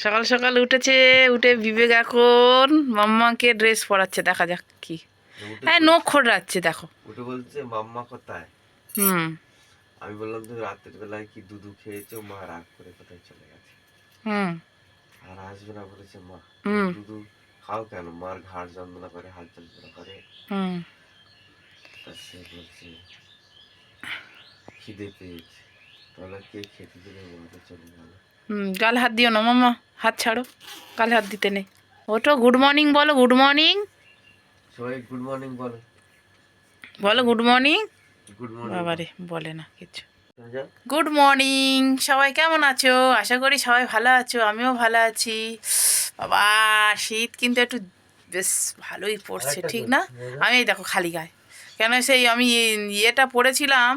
সকাল সকাল উঠেছে উঠে বিবেক এখন মাম্মাকে ড্রেস পরাচ্ছে দেখা যাক কি। হ্যাঁ নখ খোড়াচ্ছে দেখো। উঠে বলছে মাম্মা কোথায়? হুম। আমি বললাম তুমি রাতের বেলায় কি দুধু খেয়েছো? মা রাগ করে কোথায় চলে গেছে। হুম। আর আসবে না বলেছে মা। হুম। দুধু খাও কেন? মার ঘাড় যন্ত্রণা করে হাত যন্ত্রণা করে। হুম। সে বলছে খিদে পেয়েছে। তাহলে কে খেতে দেবে? বলতে চলে গেল। হুম গাল হাত দিও না মাম্মা হাত ছাড়ো। গাল হাত দিতে নেই। ওটো গুড মর্নিং বলো গুড মর্নিং সবাই গুড মর্নিং বলো। বলো গুড মর্নিং গুড মর্নিং বাবারে বলে না কিছু। গুড মর্নিং সবাই কেমন আছো? আশা করি সবাই ভালো আছো আমিও ভালো আছি। বাবা শীত কিন্তু একটু বেশ ভালোই পড়ছে ঠিক না? আমি এই দেখো খালি গায়ে। কেন সেই আমি ইয়ে- ইয়েটা পরেছিলাম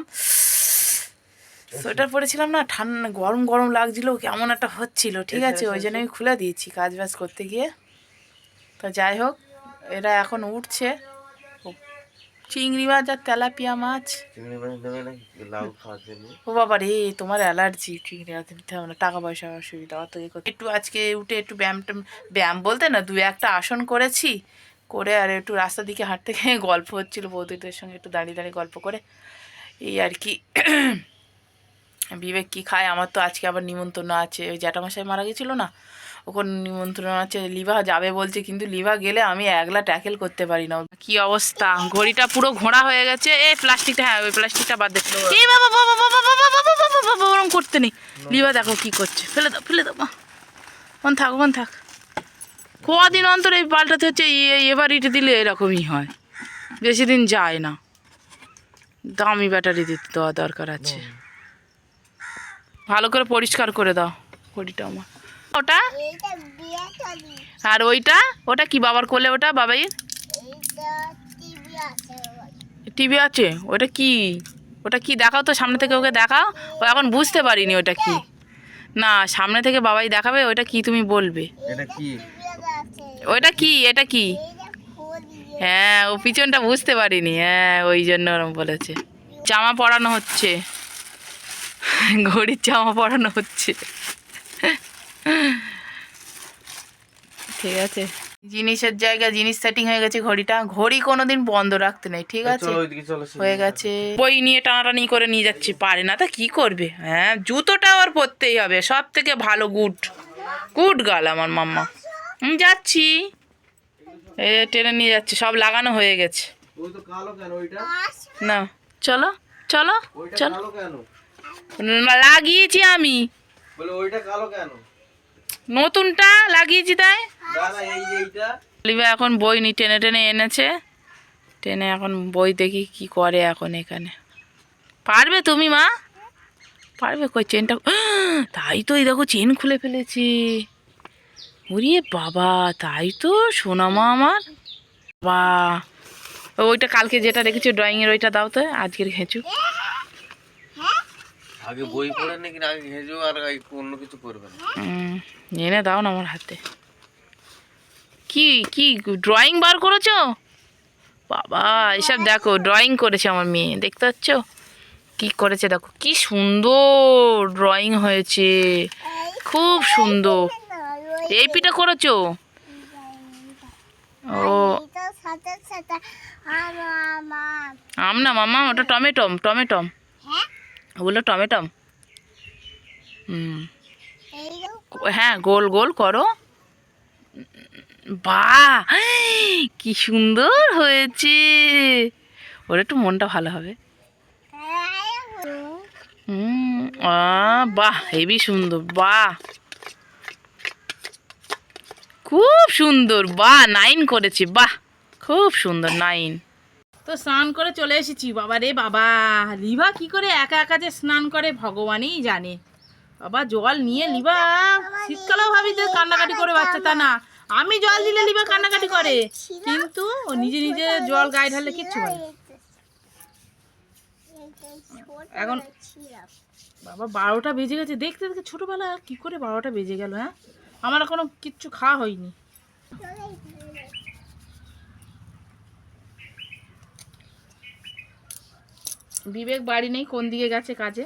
সোয়েটার পরেছিলাম না ঠান্ডা গরম গরম লাগছিল কেমন একটা হচ্ছিল ঠিক আছে? ওই জন্য আমি খুলে দিয়েছি কাজ বাজ করতে গিয়ে। তো যাই হোক এরা এখন উঠছে। চিংড়ি মাছ আর তেলাপিয়া মাছ। ও বাবা রে তোমার অ্যালার্জি চিংড়ি মাছ নিতে হবে না টাকা পয়সা অসুবিধা অত ইয়ে করতে। একটু আজকে উঠে একটু ব্যায়াম ব্যায়াম বলতে না দু একটা আসন করেছি করে আর একটু রাস্তার দিকে হাঁটতে গিয়ে গল্প হচ্ছিল বৌদিদের সঙ্গে একটু দাঁড়িয়ে দাঁড়িয়ে গল্প করে। এই আর কি। বিবেক কি খায় আমার তো আজকে আবার নিমন্ত্রণ আছে ওই জ্যাঠামশাই মারা গেছিল না ওখানে নিমন্ত্রণ আছে লিভা যাবে বলছে কিন্তু লিভা গেলে আমি একলা ট্যাকেল করতে পারি না কি অবস্থা ঘড়িটা পুরো ঘোড়া হয়ে গেছে এ প্লাস্টিকটা হ্যাঁ ওই প্লাস্টিকটা বাদ দে এ বাবা বাবা বাবা বাবা বাবা বাবা বাবা ওরম করতে নেই লিভা দেখো কি করছে ফেলে দাও ফেলে দাও মা ওখান থাক ওখান থাক কদিন অন্তর এই পাল্টাতে হচ্ছে এবার ইটে দিলে এরকমই হয় বেশি দিন যায় না দামি ব্যাটারি দিতে দেওয়া দরকার আছে ভালো করে পরিষ্কার করে দাও ঘড়িটা আমার। ওটা? আর ওইটা? ওটা কি বাবার কোলে ওটা বাবাই এইটা টিভি আছে ওই। টিভি আছে? ওটা কি? ওটা কি দেখাও তো সামনে থেকে ওকে দেখাও। ও এখন বুঝতে পারিনি ওটা কি। না সামনে থেকে বাবাই দেখাবে ওটা কি তুমি বলবে। এটা কি? ওটা কি? এটা কি? হ্যাঁ ও পিছনটা বুঝতে পারিনি। হ্যাঁ ওই জন্য ওরম বলেছে। জামা পরানো হচ্ছে। ঘড়ির জামা পরানো হচ্ছে। ঠিক আছে। জিনিসের জায়গা জিনিস সেটিং হয়ে গেছে ঘড়িটা। ঘড়ি কোনোদিন বন্ধ রাখতে নেই ঠিক আছে? হয়ে গেছে। বই নিয়ে টানাটানি করে নিয়ে যাচ্ছি। পারে না তা কি করবে? হ্যাঁ জুতোটা ওর পরতেই হবে। সব থেকে ভালো গুড। গুড গাল আমার মাম্মা। যাচ্ছি। এ টেনে নিয়ে যাচ্ছি। সব লাগানো হয়ে গেছে। ওই তো কালো কেন ওইটা? না চলো চলো চলো। কালো কেন? না, লাগিয়েছি আমি। ওইটা কালো কেন? নতুনটা লাগিয়েছি তাই? লিবা এখন বই নি টেনে টেনে এনেছে। টেনে এখন বই দেখি কি করে এখন এখানে। পারবে তুমি মা? পারবে কই চেনটা? তাই তো এই দেখো চেন খুলে ফেলেছি। ওরে বাবা তাই তো সোনা মা আমার। বা ওইটা কালকে যেটা রেখেছো ড্রয়িংয়ের ওইটা দাও তো আজকের ঘেঁচু আগে বই পড়ে নাকি আগে ঘেঁজো আর অন্য কিছু করবে না। এনে দাও না আমার হাতে। কি কি ড্রয়িং বার করেছ? বাবা এসব দেখো ড্রয়িং করেছে আমার মেয়ে দেখতে পাচ্ছ? কি করেছে দেখো কি সুন্দর ড্রয়িং হয়েছে। খুব সুন্দর। এই পিঠা করেছ? ও। আম না মামা ওটা টমেটম টমেটম। হ্যাঁ? ওগুলো টমেটম হুম। হ্যাঁ গোল গোল করো। বাহ! কি সুন্দর হয়েছে। ওর একটু মনটা ভালো হবে। হুম বাহ হেবি সুন্দর বাহ। খুব সুন্দর বাহ নাইন করেছি বাহ। খুব সুন্দর নাইন। তো স্নান করে চলে এসেছি। বাবা রে বাবা, লিভা কি করে একা একা যে স্নান করে ভগবানই জানে। বাবা, জল নিয়ে লিবা শীতকালেও ভাবি যে কান্নাকাটি করে বাচ্চা তা না। আমি জল দিলে লিবা কান্নাকাটি করে, কিন্তু ও নিজে নিজে জল গায়ে ঢাললে কিচ্ছু না। এখন বাবা, বারোটা বেজে গেছে। দেখতে দেখতে ছোটোবেলা কি করে বারোটা বেজে গেল হ্যাঁ? আমার এখনও কিচ্ছু খাওয়া হয়নি। বিবেক বাড়ি নেই, কোন দিকে গেছে কাজে?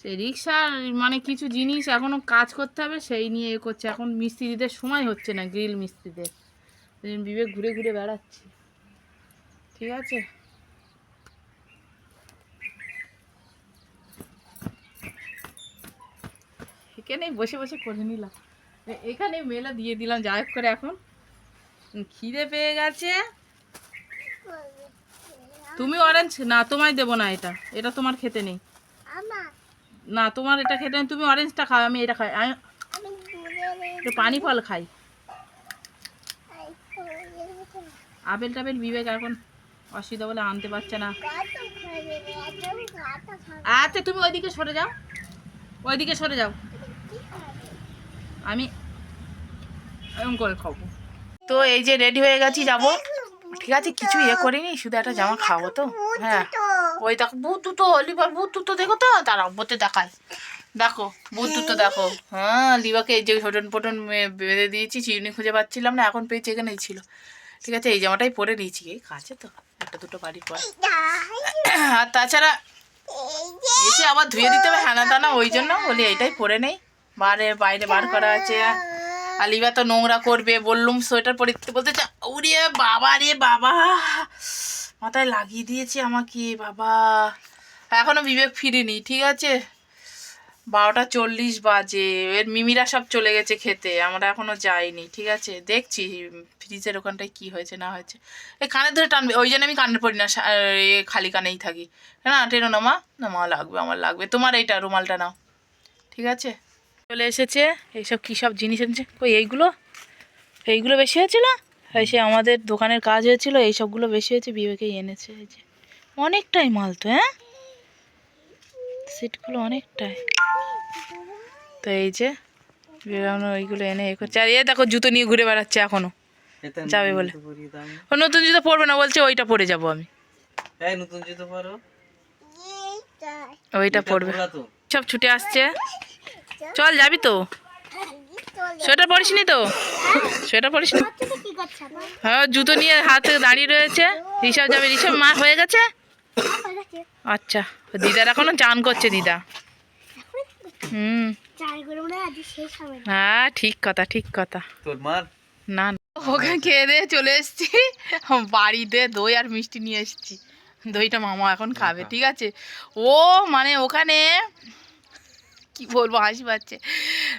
সেই রিক্সার মানে কিছু জিনিস এখনও কাজ করতে হবে, সেই নিয়ে এ করছে। এখন মিস্ত্রিদের সময় হচ্ছে না, গ্রিল মিস্ত্রিদের। বিবেক ঘুরে ঘুরে বেড়াচ্ছে। ঠিক আছে? এখানেই বসে বসে করে নিলাম। এখানে মেলা দিয়ে দিলাম, যাই করে এখন। খিদে পেয়ে গেছে। তুমি অরেঞ্জ না তোমায় দেবো না এটা। এটা তোমার খেতে নেই। না তোমার এটা খেতে নেই। তুমি অরেঞ্জটা খাও আমি এটা খাই। পানি ফল খাই। আপেল টাপেল বিবেক এখন অসুবিধা বলে আনতে পারছে না। আচ্ছা তুমি ওইদিকে সরে যাও। ওইদিকে সরে যাও। আমি করে খাব। তো এই যে রেডি হয়ে গেছি যাব। ঠিক আছে কিছু ইয়ে করিনি, শুধু একটা জামা খাব তো। হ্যাঁ। ওই দেখো বুট দুটো, লিভার বুট দুটো দেখো তো? তার অব্বতে দেখায় দেখো বুট দুটো দেখো। হ্যাঁ লিভাকে এই যে হটন পটন বেঁধে দিয়েছি, চিরুনি খুঁজে পাচ্ছিলাম না, এখন পেয়েছি এখানেই ছিল। ঠিক আছে, এই জামাটাই পরে নিয়েছি, এই কাছে তো, একটা দুটো বাড়ির পর। আর তাছাড়া এসে আবার ধুয়ে দিতে হবে, হ্যানা দানা ওই জন্য বলি, এইটাই পরে নেই। বারে, বাইরে বার করা আছে আর লিবা তো নোংরা করবে, বললুম সোয়েটার পরে বলতে চা- উড়ে বাবা রে বাবা, মাথায় লাগিয়ে দিয়েছে আমাকে, বাবা। এখনও বিবেক ফিরিনি, ঠিক আছে? বারোটা চল্লিশ বাজে, এর মিমিরা সব চলে গেছে খেতে, আমরা এখনও যাইনি, ঠিক আছে? দেখছি ফ্রিজের ওখানটায় কি হয়েছে, না হয়েছে। এই কানে ধরে টানবে, ওই জন্য আমি কানে পড়ি না খালি কানেই থাকি। না, টেনো না মা না মা লাগবে, আমার লাগবে। তোমার এইটা, রুমালটা নাও, ঠিক আছে? চলে এসেছে। এইসব কী সব জিনিস এনেছে? কই এইগুলো? এইগুলো বেশি হয়েছিল? এই সে আমাদের দোকানের কাজ হয়েছিল এই সবগুলো বেশি হয়েছে বিবেকেই এনেছে এই যে। অনেকটাই মাল তো হ্যাঁ? সিটগুলো অনেকটাই। তো এই যে ওইগুলো এনে এ করছে। আর এ দেখো জুতো নিয়ে ঘুরে বেড়াচ্ছে এখনও। যাবে বলে। ও নতুন জুতো পরবে না বলছে ওইটা পরে যাব আমি। নতুন জুতো পরো। ওইটা পরবে। সব ছুটে আসছে। চল যাবি তো? সোয়েটার পরিস নি তো? সোয়েটার পরিস নি? হ্যাঁ জুতো নিয়ে হাতে দাঁড়িয়ে রয়েছে। ঋষভ যাবে ঋষভ মা হয়ে গেছে? আচ্ছা দিদার এখনও চান করছে দিদা। হুম। হয় ঠিক কথা ঠিক কথা। না ওকে খেয়ে দিয়ে চলে এসেছি। বাড়িতে দই আর মিষ্টি নিয়ে এসেছি। দইটা মামা এখন খাবে ঠিক আছে? ও মানে ওখানে কি বলব, হাসি পাচ্ছে।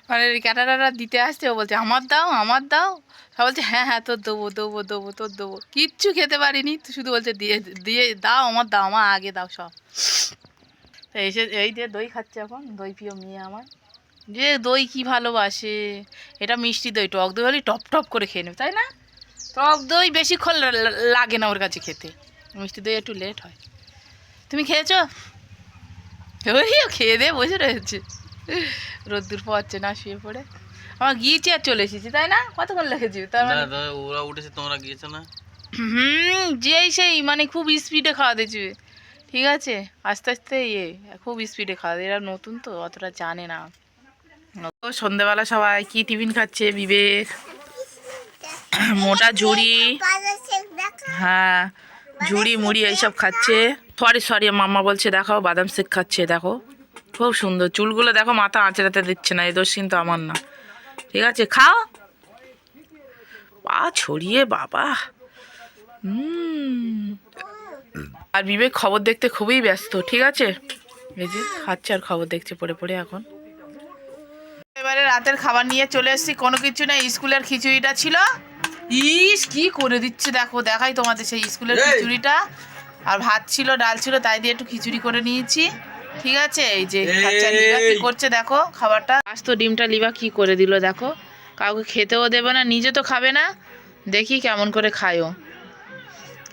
মানে ক্যাটা টাটা দিতে আসছে, ও বলছে, আমার দাও আমার দাও। সব বলছে হ্যাঁ হ্যাঁ তোর দেবো দেবো দেবো, তোর দেবো। কিচ্ছু খেতে পারিনি শুধু বলছে, দিয়ে দিয়ে, দাও, আমার দাও, আমার আগে দাও সব। তো এসে, এই যে দই খাচ্ছে এখন, দই প্রিয় মেয়ে আমার। যে দই কি ভালোবাসে, এটা মিষ্টি দই, টক দই হলে টপ টপ করে খেয়ে নেবে, তাই না? টক দই বেশিক্ষণ লাগে না ওর কাছে খেতে। মিষ্টি দই একটু লেট হয়। তুমি খেয়েছো? ওই খেয়ে দিয়ে বসে রয়েছে। রোদ্দুর পাচ্ছে না শুয়ে পড়ে। আমার গিয়েছি আর চলে এসেছি তাই না? কতক্ষণ লেগেছি তার মানে ওরা উঠেছে তোমরা গিয়েছো না? হুম যেই সেই মানে খুব স্পিডে খাওয়া দিয়েছে। ঠিক আছে? আস্তে আস্তে ইয়ে খুব স্পিডে খাওয়া এরা নতুন তো অতটা জানে না। ও সন্ধেবেলা সবাই কি টিফিন খাচ্ছে? বিবেক মোটা ঝুড়ি হ্যাঁ ঝুড়ি মুড়ি এইসব খাচ্ছে। সরি সরি মাম্মা বলছে দেখো বাদাম শেক খাচ্ছে দেখো। খুব সুন্দর। চুলগুলো দেখো মাথা আঁচড়াতে দিচ্ছে না এই দোষ কিন্তু আমার না। ঠিক আছে খাও। পা ছড়িয়ে বাবা। আর বিবেক খবর দেখতে খুবই ব্যস্ত ঠিক আছে? এই যে খাচ্ছে আর খবর দেখছে পড়ে পড়ে এখন। এবারে রাতের খাবার নিয়ে চলে এসেছি কোনো কিছু না স্কুলের খিচুড়িটা ছিল। ইস কি করে দিচ্ছে দেখো দেখাই তোমাদের সেই স্কুলের খিচুড়িটা। আর ভাত ছিল ডাল ছিল তাই দিয়ে একটু খিচুড়ি করে নিয়েছি। ঠিক আছে? এই যে! খাচ্ছে লিবা কি করছে দেখো খাবারটা। আজ তো ডিমটা লিবা কি করে দিল দেখো। কাউকে খেতেও দেবে না নিজে তো খাবে না। দেখি কেমন করে খায়ও।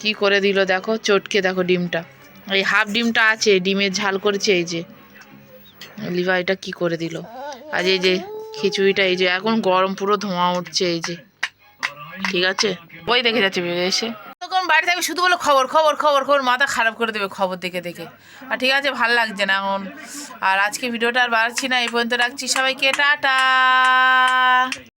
কি করে দিল দেখো চটকে দেখো ডিমটা। এই হাফ ডিমটা আছে ডিমের ঝাল করেছে এই যে। লিভা এটা কি করে দিল? আজ এই যে খিচুড়িটা এই যে এখন গরম পুরো ধোঁয়া উঠছে এই যে। ঠিক আছে? ওই দেখে যাচ্ছে এসে। তখন বাড়ি থাকবে শুধু বলে, খবর খবর খবর খবর। মাথা খারাপ করে দেবে খবর দেখে দেখে। আর ঠিক আছে, ভালো লাগছে না এখন। আর আজকে ভিডিওটা আর বাড়ছি না, এই পর্যন্ত রাখছি সবাইকে, টাটা।